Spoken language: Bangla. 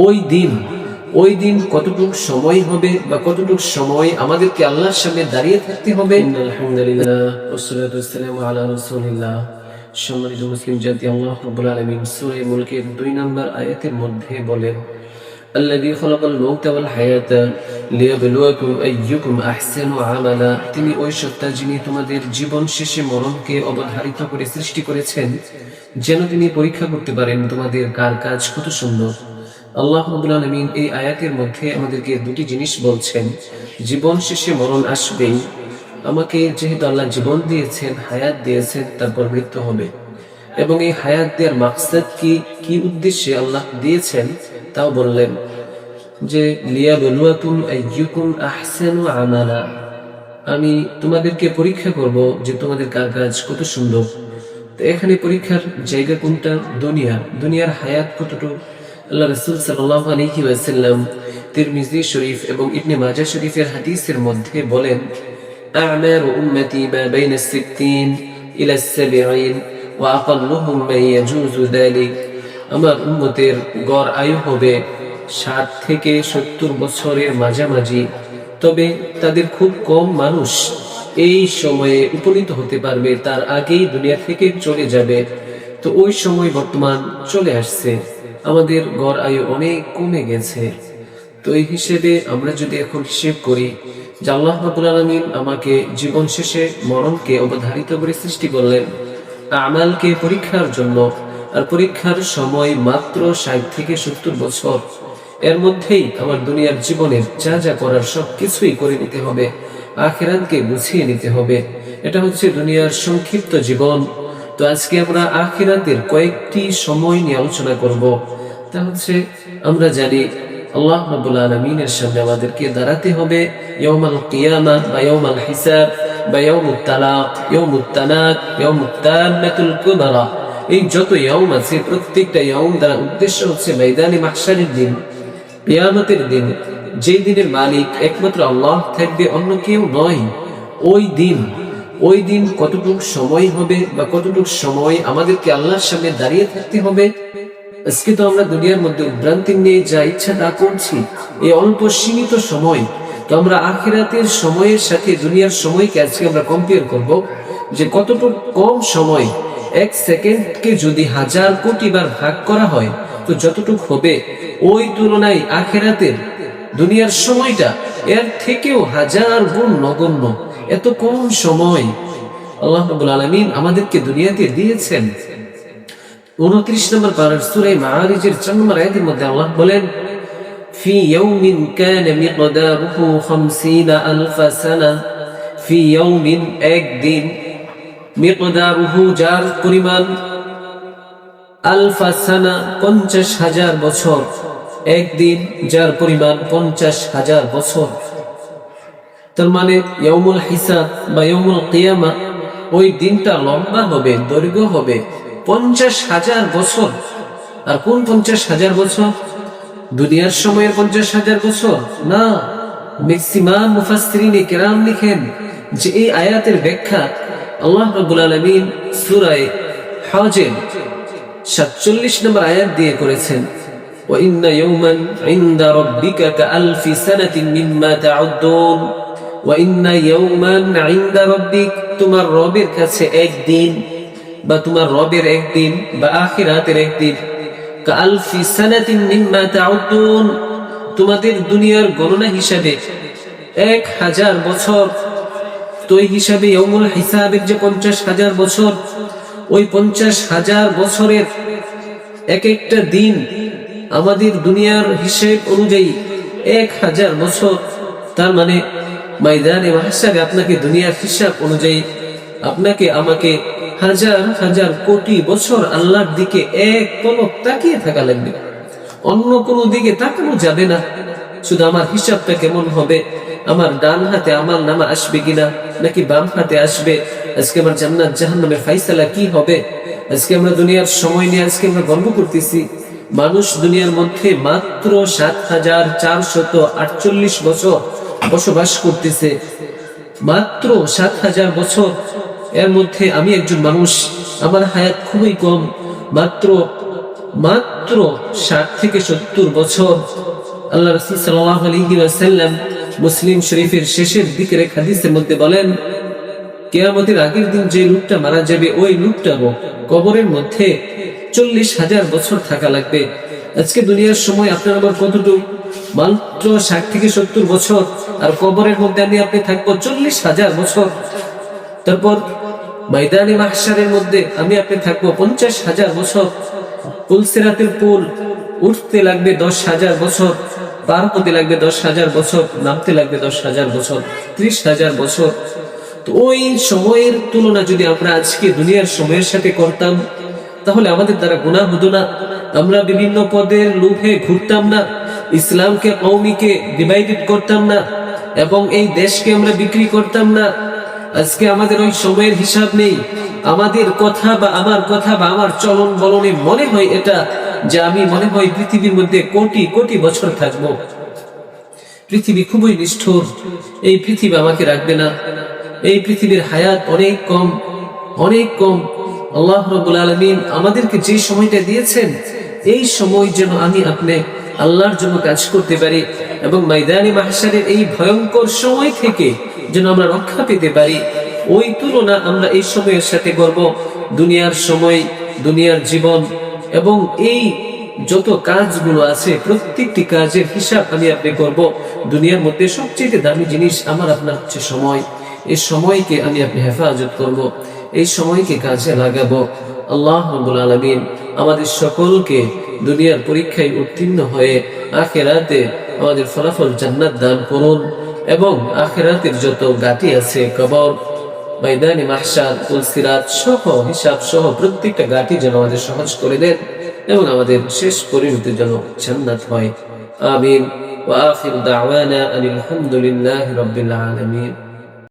ওই দিন ওই দিন কতটুকু সময় হবে বা কতটুকু সময় আমাদেরকে আল্লাহর সামনে দাঁড়িয়ে থাকতে হবে আলহামদুলিল্লাহ ওসলাতু ওয়াসসালামু আলা রাসূলিল্লাহ সম্মানিত মুসলিম জাতি আল্লাহ রাব্বুল আলামিন সূরা মুলকের দুই নম্বর আয়াতের মধ্যে বলেন الذي خلق الموت والحياة ليبلوكم أيكم أحسن عملا তিনি ওই সত্তা যিনি তোমাদের জীবন শেষে মরণকে অবধারিত করে সৃষ্টি করেছেন যেন তিনি পরীক্ষা করতে পারেন তোমাদের কার কাজ কত সুন্দর আল্লাহ আলামিন এই আয়াতের মধ্যে আমাদেরকে দুটি জিনিস বলছেন। জীবন শেষে মরণ আসবেই। আমাকে যেহেতু আল্লাহ জীবন দিয়েছেন, হায়াত দিয়েছেন, তারপর মৃত্যু হবে। এবং এই হায়াত দেওয়ার মাকসাদ কি কি উদ্দেশ্যে আল্লাহ দিয়েছেন তাও বললেন যে লিয়া বলুয়াকুম আইয়ুকুম আহসানু আমি তোমাদেরকে পরীক্ষা করব যে তোমাদের কাজ কত সুন্দর। তো এখানে পরীক্ষার জায়গা কোনটা? দুনিয়া। দুনিয়ার হায়াত কতটুকু? আল্লাহ রসুল সাল্লাহ আলহি ওয়াসাল্লাম তিরমিজি শরীফ এবং ইবনে মাজা শরীফের হাদিসের মধ্যে বলেন أعمار أمتي ما بين الستين إلى السبعين وأقلهم من يجوز ذلك আমার উম্মতের গড় আয়ু হবে ষাট থেকে সত্তর বছরের মাঝামাঝি তবে তাদের খুব কম মানুষ এই সময়ে উপনীত হতে পারবে তার আগেই দুনিয়া থেকে চলে যাবে তো ওই সময় বর্তমান চলে আসছে আমাদের গড় আয়ু অনেক কমে গেছে। তো এই হিসেবে আমরা যদি এখন হিসেব করি যে আল্লাহ রাব্বুল আলামিন আমাকে জীবন শেষে মরণকে অবধারিত করে সৃষ্টি করলেন আমালকে পরীক্ষার জন্য আর পরীক্ষার সময় মাত্র ষাট থেকে সত্তর বছর। এর মধ্যেই আমার দুনিয়ার জীবনের যা যা করার সব কিছুই করে নিতে হবে আখেরানকে গুছিয়ে নিতে হবে। এটা হচ্ছে দুনিয়ার সংক্ষিপ্ত জীবন। তো আজকে আমরা আখিরাতের কয়েকটি সময় নিয়ে আলোচনা করব। তা হচ্ছে, আমরা জানি আল্লাহ রাব্বুল আলামিনের সামনে আমাদেরকে দাঁড়াতে হবে ইয়াউমাল কিয়ামা বা ইয়াউমাল হিসাব বা ইয়াউমুত তালাক, ইয়াউমুত তানাক ইয়াউমুত তাম্মাতুল কুবরা। এই যত ইয়াউম আছে, প্রত্যেকটা ইয়াউম দ্বারা উদ্দেশ্য হচ্ছে ময়দানে মাহশারের দিন, কিয়ামতের দিন। যে দিনের মালিক একমাত্র আল্লাহ থাকবে, অন্য কেউ নয়। ওই দিন ওই দিন কতটুকু সময় হবে বা কতটুকু সময় আমাদেরকে আল্লাহর সামনে দাঁড়িয়ে থাকতে হবে? আজকে তো আমরা দুনিয়ার মধ্যে উদ্ভ্রান্তি নিয়ে যা ইচ্ছা তা করছি এই অল্প সীমিত সময়। তো আমরা আখিরাতের সময়ের সাথে দুনিয়ার সময়কে আজকে আমরা কম্পেয়ার করব যে কতটুকু কম সময় এক সেকেন্ডকে যদি হাজার কোটি বার ভাগ করা হয়, তো যতটুকু হবে? ওই তুলনায় আখেরাতের দুনিয়ার সময়টা এর থেকেও হাজার গুণ নগণ্য। এত কম সময় আল্লাহ রাব্বুল আলামিন আমাদেরকে দুনিয়াতে দিয়েছেন উনত্রিশ নম্বর পারার সুরাই মাআরিজের চার নম্বর আয়াতের মধ্যে আল্লাহ বলেন في يوم كان مقداره خمسين ألف سنة في يوم একদিন মিকদারুহু যার পরিমাণ আলফা সানা পঞ্চাশ হাজার বছর একদিন যার পরিমাণ পঞ্চাশ হাজার বছর তার মানে ইয়মুল হিসাব বা ইয়মুল কিয়ামা ওই দিনটা লম্বা হবে দৈর্ঘ্য হবে পঞ্চাশ হাজার বছর আর কোন পঞ্চাশ হাজার বছর দুনিয়ার সময়ের পঞ্চাশ হাজার বছর না ম্যাক্সিমাম মুফাসসিরিনে কেরাম লিখেন যে এই আয়াতের ব্যাখ্যা আল্লাহ রাব্বুল আলামিন সূরায়ে হজের 47 নম্বর আয়াত দিয়ে করেছেন وإن يوما عند ربك كألف سنة مما تعدون ওয়াইন্না ইয়াউমান তোমার রবের কাছে একদিন বা তোমার রবের একদিন বা আখিরাতের একদিন কালফি সানাতিন মিম্মা তাউদুন তোমাদের দুনিয়ার গণনা হিসাবে এক হাজার বছর। তো হিসাবে ইয়মুল হিসাবের যে পঞ্চাশ হাজার বছর, ওই পঞ্চাশ হাজার বছরের এক একটা দিন আমাদের দুনিয়ার হিসেব অনুযায়ী এক হাজার বছর। তার মানে ময়দানে মাহসাবে আপনাকে দুনিয়ার হিসাব অনুযায়ী আপনাকে, আমাকে হাজার হাজার কোটি বছর আল্লাহর দিকে এক পলক তাকিয়ে থাকা লাগবে। অন্য কোনো দিকে তাকানো যাবে না। শুধু আমার হিসাবটা কেমন হবে? আমার ডান হাতে আমার নামা আসবে কিনা? নাকি বাম হাতে আসবে? আজকে আমার জান্নাত, জাহান্নামের ফাইসালা কি হবে? আজকে আমরা দুনিয়ার সময় নিয়ে আজকে আমরা গর্ব করতেছি। মানুষ দুনিয়ার মধ্যে মাত্র সাত হাজার চারশত আটচল্লিশ বছর বসবাস করতেছে। মাত্র সাত হাজার বছর। এর মধ্যে আমি একজন মানুষ। আমার হায়াত খুবই কম। মাত্র মাত্র ষাট থেকে সত্তর বছর। আল্লাহ রসুল সাল্লাহ আলহি ওয়াসাল্লাম মুসলিম শরীফের শেষের দিকে হাদিসের মধ্যে বলেন, কেয়ামতের আগের দিন যে লোকটা মারা যাবে, ওই লোকটারও কবরের মধ্যে চল্লিশ হাজার বছর থাকা লাগবে। আজকে দুনিয়ার সময় আপনার আমার কতটুকু? মাত্র ষাট থেকে সত্তর বছর। আর কবরের মধ্যে আমি আপনি থাকব চল্লিশ হাজার বছর। তারপর ময়দানি মাহসারের মধ্যে আমি আপনি থাকব পঞ্চাশ হাজার বছর। পুলসেরাতের পুল উঠতে লাগবে দশ হাজার বছর। পার হতে লাগবে দশ হাজার বছর, নামতে লাগবে দশ হাজার বছর, ত্রিশ হাজার বছর। তো ওই সময়ের তুলনা যদি আমরা আজকে দুনিয়ার সময়ের সাথে করতাম, তাহলে আমাদের দ্বারা গুণা হতো না। আমরা বিভিন্ন পদের লোভে ঘুরতাম না, ইসলামকে কৌমিকে ডিভাইডেড করতাম না, এবং এই দেশকে আমরা বিক্রি করতাম না। আজকে আমাদের ওই সময়ের হিসাব নেই। আমাদের কথা বা আমার কথা বা আমার চলন বলনে মনে হয় এটা, যে আমি মনে হয় পৃথিবীর মধ্যে কোটি কোটি বছর থাকব। পৃথিবী খুবই নিষ্ঠুর। এই পৃথিবী আমাকে রাখবে না। এই পৃথিবীর হায়াত অনেক কম অনেক কম। আল্লাহ রবুল আলমিন আমাদেরকে যে সময়টা দিয়েছেন এই সময় যেন আমি আপনি আল্লাহর জন্য কাজ করতে পারি এবং ময়দানি মাহসারের এই ভয়ঙ্কর সময় থেকে যেন আমরা রক্ষা পেতে পারি। ওই তুলনা আমরা এই সময়ের সাথে করব। দুনিয়ার সময়, দুনিয়ার জীবন এবং এই যত কাজগুলো আছে, প্রত্যেকটি কাজের হিসাব আমি আপনি করব। দুনিয়ার মধ্যে সবচেয়ে দামি জিনিস আমার আপনার হচ্ছে সময়। এই সময়কে আমি আপনি হেফাজত করব। এই সময়কে কাজে লাগাবো। আল্লাহ আলমিন আমাদের সকলকে দুনিয়ার পরীক্ষায় উত্তীর্ণ হয়ে আখেরাতে আমাদের ফলাফল জান্নাত দান করুন এবং আখেরাতের যত গাটি আছে, কবর, ময়দানি মাহসার তুলসিরাত সহ হিসাব সহ প্রত্যেকটা গাটি যেন আমাদের সহজ করে দেন এবং আমাদের শেষ পরিণতির যেন জান্নাত হয়। আমিন। ওয়া আখির দাওয়ানা আনিল হামদুলিল্লাহি রাব্বিল আলামিন।